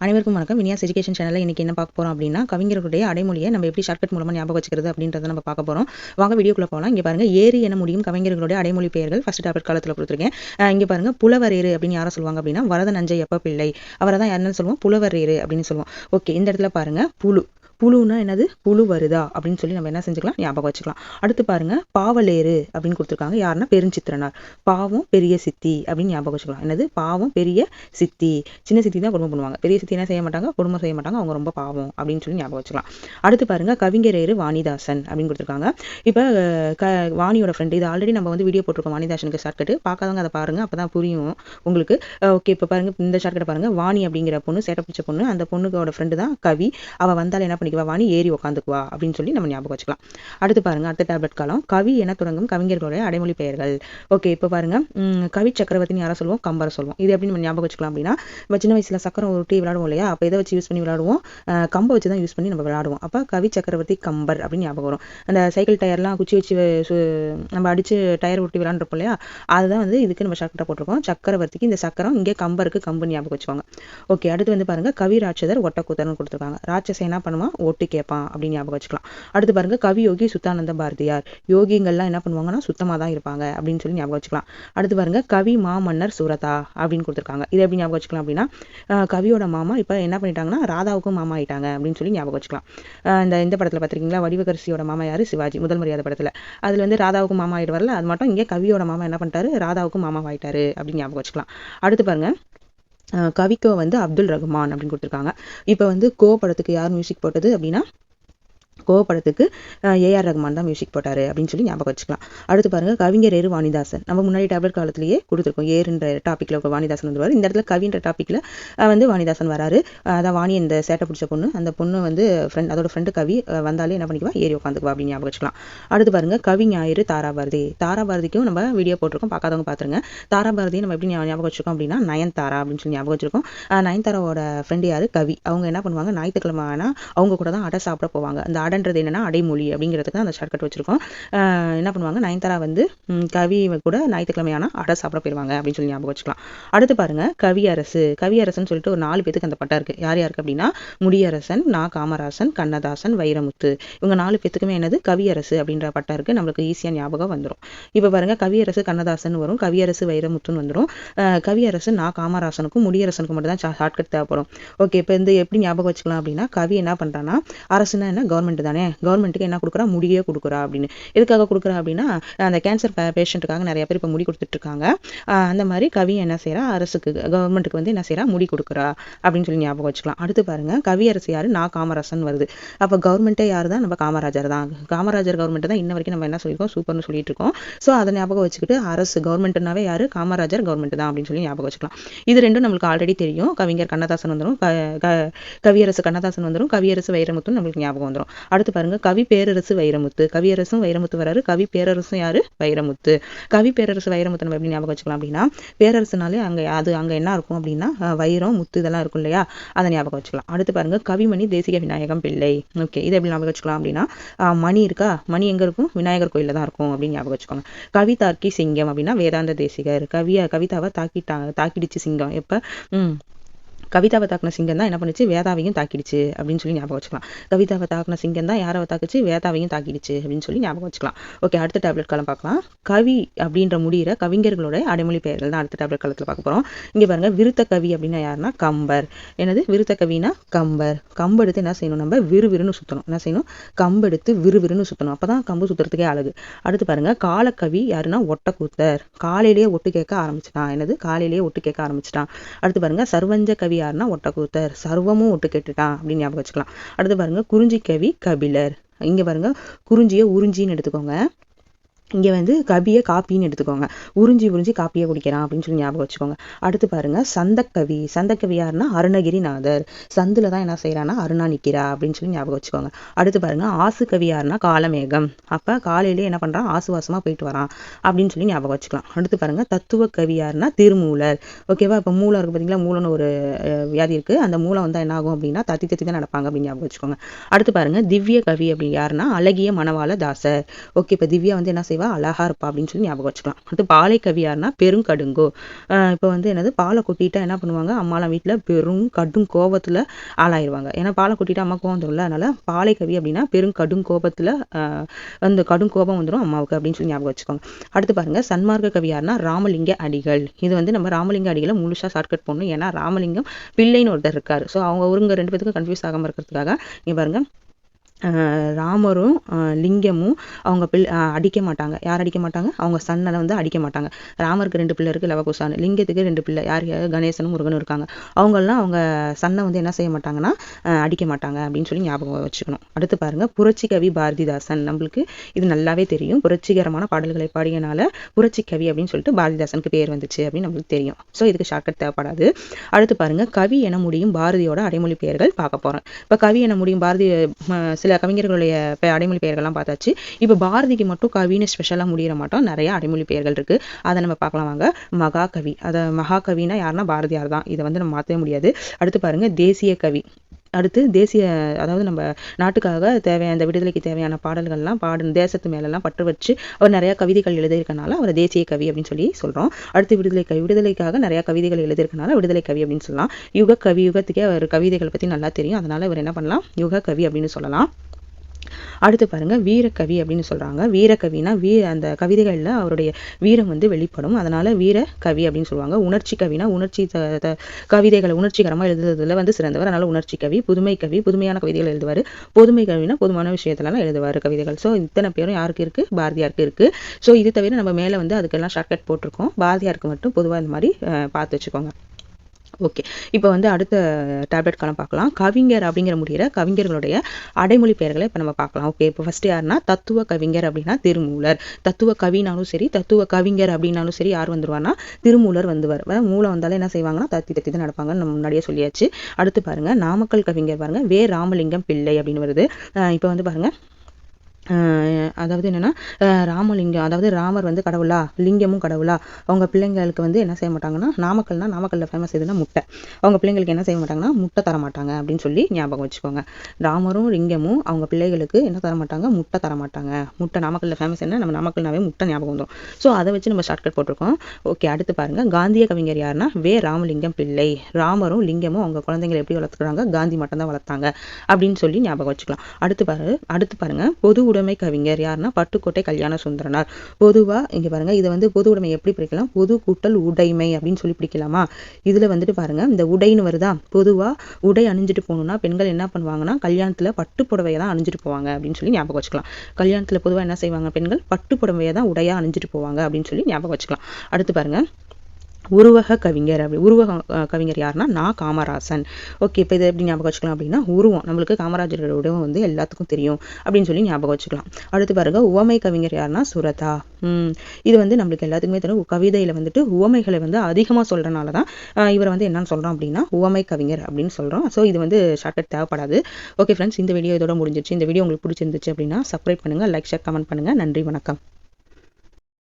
அனைவருக்கும் வணக்கம். வினியாஸ் எஜுகேஷன் சேனலில் இன்றைக்கி என்ன பார்க்க போகிறோம் அப்படின்னா கவிஞர்களுடைய அடைமொழியை நம்ம எப்படி ஷார்ட்கட் மூலமாக ஞாபகம் வச்சுக்கிறது அப்படின்றத நம்ம பார்க்க போகிறோம் வாங்க வீடியோக்குள்ள போகலாம் இங்கே பாருங்கள் ஏரி என முடியும் கவிஞர்களுடைய அடைமொழி பெயர்கள் ஃபஸ்ட் டேப்லெட் காலத்தில் கொடுத்துருக்கேன். இங்கே பாருங்கள் புலவர் ஏறு அப்படின்னு யாரை சொல்லுவாங்க அப்படின்னா வரத நஞ்சை எப்ப பிள்ளை. அவரை தான் யாருன்னு சொல்லுவோம்? புலவர் ஏறு அப்படின்னு சொல்லுவோம். ஓகே இந்த இடத்துல பாருங்கள் புழு புழுனா என்னது? புழு வருதா? அப்படின்னு சொல்லி நம்ம என்ன செஞ்சுக்கலாம்? ஞாபகம் வச்சுக்கலாம். அடுத்து பாருங்க பாவலேறு அப்படின்னு கொடுத்துருக்காங்க. யாருன்னா? பெருஞ்சித்திரனார். பாவம் பெரிய சித்தி அப்படின்னு ஞாபகம் வச்சுக்கலாம். என்னது? பாவம் பெரிய சித்தி. சின்ன சித்தி தான் குடும்பம் பண்ணுவாங்க. பெரிய சித்தி என்ன செய்ய மாட்டாங்க? குடும்பம் செய்ய மாட்டாங்க. அவங்க ரொம்ப பாவம் அப்படின்னு சொல்லி ஞாபகம் வச்சுக்கலாம். அடுத்து பாருங்க கவிஞரேறு வாணிதாசன் அப்படின்னு கொடுத்துருக்காங்க. இப்போ க வாணியோட ஃப்ரெண்டு இது ஆல்ரெடி நம்ம வந்து வீடியோ போட்டிருக்கோம். வாணிதாசனுக்கு ஷார்ட்கட் பார்க்காதவங்க அதை பாருங்க. அப்பதான் புரியும் உங்களுக்கு. ஓகே இப்போ பாருங்க இந்த ஷார்ட்கட் பாருங்க. வாணி அப்படிங்கிற பொண்ணு சேட்டை பிடிச்ச பொண்ணு. அந்த பொண்ணுக்கோட ஃப்ரெண்டு தான் கவி. அவள் வந்தால் என்ன பண்ணிக்குவா வாணி ஏறி உட்காந்துக்குவா அப்படின்னு சொல்லி நம்ம ஞாபகம் வச்சுக்கலாம். அடுத்து பாருங்க அடுத்த டேப்லெட் காலம். கவி என தொடங்கும் கவிஞர்களுடைய அடைமொழி பெயர்கள். ஓகே இப்போ பாருங்க. கவி சக்கரவர்த்தின்னு யாரை சொல்லுவோம்? கம்பரை சொல்லுவோம். இது எப்படி நம்ம ஞாபகம் வச்சுக்கலாம் அப்படின்னா நம்ம சின்ன வயசுல சக்கரம் உருட்டி விளையாடுவோம் இல்லையா? அப்போ எதை வச்சு யூஸ் பண்ணி விளையாடுவோம்? கம்பை வச்சு தான் யூஸ் பண்ணி நம்ம விளையாடுவோம். அப்போ கவி சக்கரவர்த்தி கம்பர் அப்படின்னு ஞாபகம் வரும். அந்த சைக்கிள் டயர்லாம் குச்சி வச்சு நம்ம அடிச்சு டயர் உருட்டி விளையாண்டுருப்போம் இல்லையா? அதுதான் வந்து இதுக்கு நம்ம ஷார்ட்கட்டாக போட்டிருக்கோம். சக்கரவர்த்திக்கு இந்த சக்கரம் இங்கே கம்பருக்கு கம்பு ஞாபகம் வச்சுக்கோங்க ஓகே அடுத்து வந்து பாருங்க கவி ராட்சதர் ஒட்டக்கூத்தர்னு கொடுத்துருக்காங்க. ராட்சசை என்ன பண்ணுவான்? ஒட்டு கேட்பான் அப்படின்னு ஞாபகம் வச்சுக்கலாம். அடுத்து பாருங்க கவி யோகி சுத்தானந்த பாரதியார். யோகிங்கள்லாம் என்ன பண்ணுவாங்கன்னா சுத்தமாக தான் இருப்பாங்க அப்படின்னு சொல்லி ஞாபகம் வச்சுக்கலாம். அடுத்து பாருங்க கவி மாமன்னர் சுரதா அப்படின்னு கொடுத்துருக்காங்க. இது எப்படி ஞாபகம் வச்சுக்கலாம் அப்படின்னா கவியோட மாமா இப்போ என்ன பண்ணிட்டாங்கன்னா ராதாவுக்கும் மாமா ஆயிட்டாங்க அப்படின்னு சொல்லி ஞாபகம் வச்சுக்கலாம். இந்த இந்த படத்தில் பார்த்துருக்கீங்களா வடிவகரிசியோட மாமா யாரு? சிவாஜி முதல் மரியாதை படத்தில். அதுல வந்து ராதாவுக்கும் மாமா ஆயிடுவார்ல அது மட்டும் இங்கே கவியோட மாமா என்ன பண்ணிட்டாரு? ராதாவுக்கும் மாமா ஆயிட்டாரு அப்படின்னு ஞாபகம் வச்சுக்கலாம். அடுத்து பாருங்க கவிக்கோ வந்து அப்துல் ரஹ்மான் அப்படின்னு கொடுத்துருக்காங்க. இப்போ வந்து கோ படத்துக்கு யார் மியூசிக் போட்டது அப்படின்னா கோ படத்துக்கு ஏஆர் ரஹ்மான் தான் மியூசிக் போட்டார் அப்படின்னு சொல்லி ஞாபகம் வச்சுக்கலாம். அடுத்து பாருங்க கவிஞர் ஏறு வாணிதாசன். நம்ம முன்னாடி டேப்லெட் காலத்திலேயே கொடுத்துருக்கோம் ஏறுன்ற டாப்பிக்கில் வாணிதாசன் வந்துருவார். இந்த இடத்துல கவின்ற டாப்பிக்கில் வந்து வாணிதாசன் வராரு. அதான் வாணி இந்த சேட்டை பிடிச்ச பொண்ணு. அந்த பொண்ணு வந்து ஃப்ரெண்ட் அதோட ஃப்ரெண்டு கவி வந்தாலே என்ன பண்ணிக்குவா? ஏறி உட்காந்துக்குவா அப்படின்னு ஞாபகம் வச்சுக்கலாம். அடுத்து பாருங்க கவி ஞாயிறு தாராபாரதி. தாராபாரதிக்கும் நம்ம வீடியோ போட்டிருக்கோம் பார்க்காதவங்க பார்த்துருங்க தாராபாரதி நம்ம எப்படி ஞாபகம் வச்சிருக்கோம் அப்படின்னா நயன்தாரா அப்படின்னு சொல்லி ஞாபகம் வச்சிருக்கோம். நயன்தாராவோட ஃப்ரெண்டு யார்? கவி. அவங்க என்ன பண்ணுவாங்க ஞாயிற்றுக்கிழமை ஆனால் அவங்க கூட தான் அடை சாப்பிட போவாங்க. அந்த அடை அடன்றது என்னன்னா அடைமொழி அப்படிங்கிறதுக்கு அந்த ஷார்ட்கட் வச்சுருக்கோம். என்ன பண்ணுவாங்க? நயன்தாரா வந்து கவி கூட ஞாயிற்றுக்கிழமையான அடை சாப்பிட போயிருவாங்க அப்படின்னு சொல்லி ஞாபகம் வச்சுக்கலாம். அடுத்து பாருங்க கவியரசு கவியரசன் சொல்லிட்டு ஒரு நாலு பேத்துக்கு அந்த பட்டம் இருக்குது யார் யாருக்கு அப்படின்னா முடியரசன் நா காமராசன் கண்ணதாசன் வைரமுத்து. இவங்க நாலு பேத்துக்குமே என்னது? கவியரசு அப்படின்ற பட்டம் இருக்கு. நம்மளுக்கு ஈஸியாக ஞாபகம் வந்துடும் இப்போ பாருங்க கவியரசு கண்ணதாசன் வரும். கவியரசு வைரமுத்துன்னு வந்துடும் கவியரசு நா காமராசனுக்கும் முடியரசனுக்கும் மட்டும் தான் ஷார்ட்கட் தேவைப்படும். ஓகே இப்போ இந்த எப்படி ஞாபகம் வச்சுக்கலாம் அப்படின்னா கவி என்ன பண்ணுறான்னா அரசுனா என்ன? கவர்மெண்ட் தானே? கவர்மெண்ட்டுக்கு என்ன கொடுக்குறா? முடியே கொடுக்குறா அப்படின்னு. எதுக்காக கொடுக்குறா அப்படின்னா அந்த கேன்சர் பேஷண்ட்டுக்காக நிறைய பேர் இப்போ முடி கொடுத்துட்டு இருக்காங்க அந்த மாதிரி கவி என்ன செய்கிறா அரசுக்கு கவர்மெண்ட்டுக்கு வந்து என்ன செய்கிறா முடி கொடுக்குறா அப்படின்னு சொல்லி ஞாபகம் வச்சுக்கலாம். அடுத்து பாருங்க கவியரசு யாரு? நான் காமராசன் வருது. அப்போ கவர்மெண்ட்டே யாரு தான்? நம்ம காமராஜர் தான். காமராஜர் கவர்மெண்ட் தான் இன்ன வரைக்கும் நம்ம என்ன சொல்லியிருக்கோம்? சூப்பர்னு சொல்லிட்டு இருக்கோம் ஸோ அதை ஞாபகம் வச்சுக்கிட்டு அரசு கவர்மெண்ட்னாவே யாரு? காமராஜர் கவர்மெண்ட் தான் அப்படின்னு சொல்லி ஞாபகம் வச்சுக்கலாம். இது ரெண்டும் நம்மளுக்கு ஆல்ரெடி தெரியும். கவிஞர் கண்ணதாசன் வந்துடும் கவியரசு கண்ணதாசன் வந்துடும் கவியரசு வைரமுத்து நம்மளுக்கு ஞாபகம் வந்துடும் அடுத்து பாருங்க கவி பேரரசு வைரமுத்து. கவியரசும் வைரமுத்து வராரு. கவி பேரரசும் யாரு? வைரமுத்து. கவி பேரரசு வைரமுத்து நம்ம எப்படி ஞாபகம் வச்சுக்கலாம் அப்படின்னா பேரரசுனாலே அங்க அது அங்க என்ன இருக்கும் அப்படின்னா வைரம் முத்து இதெல்லாம் இருக்கும் இல்லையா? அதை ஞாபகம் வச்சுக்கலாம். அடுத்து பாருங்க கவிமணி தேசிக விநாயகம் பிள்ளை. ஓகே இதை எப்படி ஞாபகம் வச்சுக்கலாம் அப்படின்னா மணி இருக்கா? மணி எங்க இருக்கும்? விநாயகர் கோயிலில் தான் இருக்கும் அப்படின்னு ஞாபகம் வச்சுக்கோங்க. கவி தாக்கி சிங்கம் அப்படின்னா வேதாந்த தேசிகர். கவிய கவிதாவை தாக்கிட்டாங்க தாக்கிடுச்சு சிங்கம். எப்ப? ம் கவிதாவை தாக்குன சிங்கம் தான் என்ன பண்ணுச்சு? வேதாவையும் தாக்கிடுச்சு அப்படின்னு சொல்லி ஞாபகம் வச்சுக்கலாம். கவிதாவை தாக்கின சிங்கம் தான் யாரை தாக்குச்சு? வேதாவையும் தாக்கிடுச்சு அப்படின்னு சொல்லி ஞாபகம் வச்சுக்கலாம். ஓகே அடுத்த டேப்லெட் காலம் பார்க்கலாம். கவி அப்படின்ற முடிகிற கவிஞர்களோட அடைமொழி பெயர்கள் தான் அடுத்த டேப்லெட் காலத்தில் பார்க்க போறோம். இங்கே பாருங்க விருத்த கவி அப்படின்னா யாருன்னா? கம்பர். என்னது? விருத்த கவினா கம்பர். கம்பெடுத்து என்ன செய்யணும்? நம்ம விறுவிறுன்னு சுற்றணும் என்ன செய்யணும்? கம்பெடுத்து விறுவிறுன்னு சுத்தணும். அப்பதான் கம்பு சுத்துறதுக்கே அழகு. அடுத்து பாருங்க காலக்கவி யாருன்னா? ஒட்டக்கூத்தர். காலையிலேயே ஒட்டு கேட்க ஆரம்பிச்சிட்டான். என்னது? காலையிலேயே ஒட்டு கேட்க ஆரம்பிச்சிட்டான். அடுத்து பாருங்க சர்வஞ்ச கவி யாருன்னா ஒட்டக்கூத்தர். சர்வமும் ஒட்டு கேட்டுட்டான் அப்படின்னு ஞாபகம் வச்சுக்கலாம். அடுத்து பாருங்க குறிஞ்சி கவி கபிலர். இங்க பாருங்க குறிஞ்சியை உறிஞ்சின்னு எடுத்துக்கோங்க. இங்கே வந்து கவியை காப்பின்னு எடுத்துக்கோங்க. உறிஞ்சி உறிஞ்சி காப்பியை குடிக்கிறான் அப்படின்னு சொல்லி ஞாபகம் வச்சுக்கோங்க. அடுத்து பாருங்க சந்தக்கவி. சந்தக்கவி யாருன்னா அருணகிரிநாதர். சந்தில் தான் என்ன செய்கிறான்னா அருணா நிற்கிறா அப்படின்னு சொல்லி ஞாபகம் வச்சுக்கோங்க. அடுத்து பாருங்க ஆசு கவி யாருன்னா காலமேகம். அப்போ காலையிலேயே என்ன பண்ணுறான் ஆசுவாசமாக போயிட்டு வரான் அப்படின்னு சொல்லி ஞாபகம் வச்சுக்கலாம். அடுத்து பாருங்க தத்துவ கவி யாருன்னா திருமூலர். ஓகேவா இப்போ மூலம் இருக்குது பார்த்தீங்களா மூலம்னு ஒரு வியாதி இருக்குது அந்த மூலம் வந்து என்ன ஆகும் அப்படின்னா தத்தி தத்தி தான் நடப்பாங்க அப்படின்னு ஞாபகம் வச்சுக்கோங்க. அடுத்து பாருங்க திவ்ய கவி அப்படி யாருன்னா அழகிய மணவாள தாசர். ஓகே இப்போ திவ்யா வந்து என்ன செய்ய செய்வா அழகா இருப்பா அப்படின்னு சொல்லி ஞாபகம் வச்சுக்கலாம். அடுத்து பாலை கவியார்னா பெருங்கடுங்கோ இப்போ வந்து என்னது? பாலை கொட்டிட்டா என்ன பண்ணுவாங்க? அம்மாலாம் வீட்டில் பெரும் கடும் கோபத்தில் ஆளாயிருவாங்க. ஏன்னா பாலை கொட்டிட்டா அம்மா கோவம் வந்துடும்ல அதனால பாலை கவி அப்படின்னா பெரும் கடும் கோபத்தில் அந்த கடும் கோபம் வந்துடும் அம்மாவுக்கு அப்படின்னு சொல்லி ஞாபகம் வச்சுக்கோங்க. அடுத்து பாருங்க சன்மார்க்க கவியார்னா ராமலிங்க அடிகள். இது வந்து நம்ம ராமலிங்க அடிகளை முழுசாக ஷார்ட்கட் பண்ணணும் ஏன்னா ராமலிங்கம் பிள்ளைன்னு ஒருத்தர் இருக்காரு. ஸோ அவங்க ஒருங்க ரெண்டு பேத்துக்கும் கன்ஃபியூஸ் ஆகாமல் இருக்கிறதுக்காக இங்க பாருங்க ராமரும் லிங்கமும் அவங்க பிள் அடிக்க மாட்டாங்க. யார் அடிக்க மாட்டாங்க? அவங்க சன்னனை வந்து அடிக்க மாட்டாங்க. ராமருக்கு ரெண்டு பிள்ளை இருக்குது லவகுசான் லிங்கத்துக்கு ரெண்டு பிள்ளை. யார் யார்? கணேசனும் முருகனும் இருக்காங்க. அவங்கெல்லாம் அவங்க சன்னை வந்து என்ன செய்ய மாட்டாங்கன்னா அடிக்க மாட்டாங்க அப்படின்னு சொல்லி ஞாபகம் வச்சுக்கணும். அடுத்து பாருங்கள் புரட்சி கவி பாரதிதாசன். நம்மளுக்கு இது நல்லாவே தெரியும். புரட்சிகரமான பாடல்களை பாடியனால புரட்சி கவி அப்படின்னு சொல்லிட்டு பாரதிதாசனுக்கு பேர் வந்துச்சு அப்படின்னு நம்மளுக்கு தெரியும். ஸோ இதுக்கு ஷார்ட்கட் தேவைப்படாது. அடுத்து பாருங்கள் கவி என முடியும் பாரதியோட அடைமொழி பெயர்கள் பார்க்க போகிறோம் இப்போ கவி என முடியும் பாரதி சில கவிஞர்களுடைய அடைமொழி பெயர்கள்லாம் பார்த்தாச்சு. இப்போ பாரதிக்கு மட்டும் கவின்னு ஸ்பெஷலாக முடியிற மாட்டோம். நிறைய அடைமொழி பெயர்கள் இருக்கு. அதை நம்ம பார்க்கலாம் வாங்க. மகாகவி. அதை மகாகவினா யாருன்னா பாரதியார் தான் இதை வந்து நம்ம மாற்றவே முடியாது. அடுத்து பாருங்க தேசிய கவி. அடுத்து தேசிய அதாவது நம்ம நாட்டுக்காக தேவையான இந்த விடுதலைக்கு தேவையான பாடல்கள்லாம் பாடு தேசத்து மேலெல்லாம் பற்று வச்சு அவர் நிறையா கவிதைகள் எழுதியிருக்கனால அவர் தேசிய கவி அப்படின்னு சொல்லி சொல்கிறோம் அடுத்து விடுதலை கவி விடுதலைக்காக நிறையா கவிதைகள் எழுதியிருக்கனால விடுதலை கவி அப்படின்னு சொல்லலாம். யுக கவி யுகத்துக்கே அவர் கவிதைகள் பற்றி நல்லா தெரியும். அதனால் இவர் என்ன பண்ணலாம்? யுக கவி அப்படின்னு சொல்லலாம். அடுத்து பாருங்க வீரக்கவி அப்படின்னு சொல்றாங்க. வீரக்கவினா வீ அந்த கவிதைகளில் அவருடைய வீரம் வந்து வெளிப்படும். அதனால வீர கவி அப்படின்னு சொல்லுவாங்க. உணர்ச்சி கவினா உணர்ச்சி கவிதைகளை உணர்ச்சிகரமா எழுதுறதுல வந்து சிறந்தவர். அதனால் உணர்ச்சி கவி புதுமை கவி புதுமையான கவிதைகள் எழுதுவாரு. பொதுமை கவினா பொதுவான விஷயத்துலலாம் எழுதுவாரு கவிதைகள். ஸோ இத்தனை பேரும் யாருக்கு இருக்கு? பாரதியாருக்கு இருக்கு. ஸோ இது தவிர நம்ம மேல வந்து அதுக்கெல்லாம் ஷார்ட்கட் போட்டிருக்கோம். பாரதியாருக்கு மட்டும் பொதுவாக இந்த மாதிரி பார்த்து வச்சுக்கோங்க. ஓகே இப்போ வந்து அடுத்த டேப்லெட் காலம் பார்க்கலாம். கவிஞர் அப்படிங்கிற முடிகிற கவிஞர்களுடைய அடைமொழி பெயர்களை இப்போ நம்ம பார்க்கலாம். ஓகே இப்போ ஃபஸ்ட்டு யாருன்னா தத்துவ கவிஞர் அப்படின்னா திருமூலர். தத்துவ கவினாலும் சரி தத்துவ கவிஞர் அப்படின்னாலும் சரி யார் வந்துருவார்னா திருமூலர் வந்துவார் மூலம் வந்தாலும் என்ன செய்வாங்கன்னா தத்தி தத்தி தான் நடப்பாங்கன்னு நம்ம முன்னாடியே சொல்லியாச்சு. அடுத்து பாருங்க நாமக்கல் கவிஞர் பாருங்க வே. ராமலிங்கம் பிள்ளை அப்படின்னு வருது. இப்போ வந்து பாருங்க அதாவது என்னென்னா ராமலிங்கம் அதாவது ராமர் வந்து கடவுளா லிங்கமும் கடவுளா. அவங்க பிள்ளைங்களுக்கு வந்து என்ன செய்ய மாட்டாங்கன்னா நாமக்கல்னா நாமக்கல்ல ஃபேமஸ் எதுனா முட்டை. அவங்க பிள்ளைங்களுக்கு என்ன செய்ய மாட்டாங்கன்னா முட்டை தர மாட்டாங்க அப்படின்னு சொல்லி ஞாபகம் வச்சுக்கோங்க. ராமரும் லிங்கமும் அவங்க பிள்ளைகளுக்கு என்ன தர மாட்டாங்க? முட்டை தர மாட்டாங்க. முட்டை நாமக்கல்ல ஃபேமஸ் என்ன? நம்ம நாமக்கல்னாவே முட்டை ஞாபகம் வந்துடும் ஸோ அதை வச்சு நம்ம ஷார்ட்கட் போட்டிருக்கோம். ஓகே அடுத்து பாருங்க. காந்திய கவிஞர் யாருன்னா வே. ராமலிங்கம் பிள்ளை. ராமரும் லிங்கமும் அவங்க குழந்தைங்களை எப்படி வளர்த்துக்கிறாங்க? காந்தி மட்டும் தான் வளர்த்தாங்க அப்படின்னு சொல்லி ஞாபகம் வச்சுக்கலாம். அடுத்து பாரு அடுத்து பாருங்க. பொது பொதுவுடைமை கவிஞர் யாருன்னா பட்டுக்கோட்டை கல்யாண சுந்தரனார் பொதுவா இங்க பாருங்க இதை வந்து பொது உடைமை எப்படி பிடிக்கலாம் பொது கூட்டல் உடைமை அப்படின்னு சொல்லி பிடிக்கலாமா இதுல வந்துட்டு பாருங்க இந்த உடைன்னு வருதா? பொதுவா உடை அணிஞ்சிட்டு போகணும்னா பெண்கள் என்ன பண்ணுவாங்கன்னா கல்யாணத்துல பட்டு புடவையை தான் அணிஞ்சிட்டு போவாங்க அப்படின்னு சொல்லி ஞாபகம் வச்சுக்கலாம். கல்யாணத்துல பொதுவா என்ன செய்வாங்க பெண்கள்? பட்டு புடவையை தான் உடையா அணிஞ்சிட்டு போவாங்க அப்படின்னு சொல்லி ஞாபகம் வச்சுக்கலாம். அடுத்து பாருங்க உருவக கவிஞர் அப்படி. உருவக கவிஞர் யாருன்னா நான் காமராசன். ஓகே இப்போ இதை எப்படி ஞாபகம் வச்சுக்கலாம் அப்படின்னா உருவம். நம்மளுக்கு காமராஜரோட உருவம் வந்து எல்லாத்துக்கும் தெரியும் அப்படின்னு சொல்லி ஞாபகம் வச்சுக்கலாம். அடுத்து பாருங்க உவமை கவிஞர் யாருன்னா சுரதா. ம் இது வந்து நம்மளுக்கு எல்லாத்துக்குமே தெரியும். கவிதையில வந்துட்டு உவமைகளை வந்து அதிகமா சொல்கிறனால தான் இவரை வந்து என்னன்னு சொல்றோம் அப்படின்னா உவமை கவிஞர் அப்படின்னு சொல்றோம். ஸோ இது வந்து ஷார்ட்கட் தேவைப்படாது. ஓகே ஃப்ரெண்ட்ஸ் இந்த வீடியோ இதோட முடிஞ்சிருச்சு. இந்த வீடியோ உங்களுக்கு பிடிச்சிருந்துச்சு அப்படின்னா சப்ஸ்கிரைப் பண்ணுங்கள் லைக் ஷேர் கமெண்ட் பண்ணுங்க. நன்றி வணக்கம்.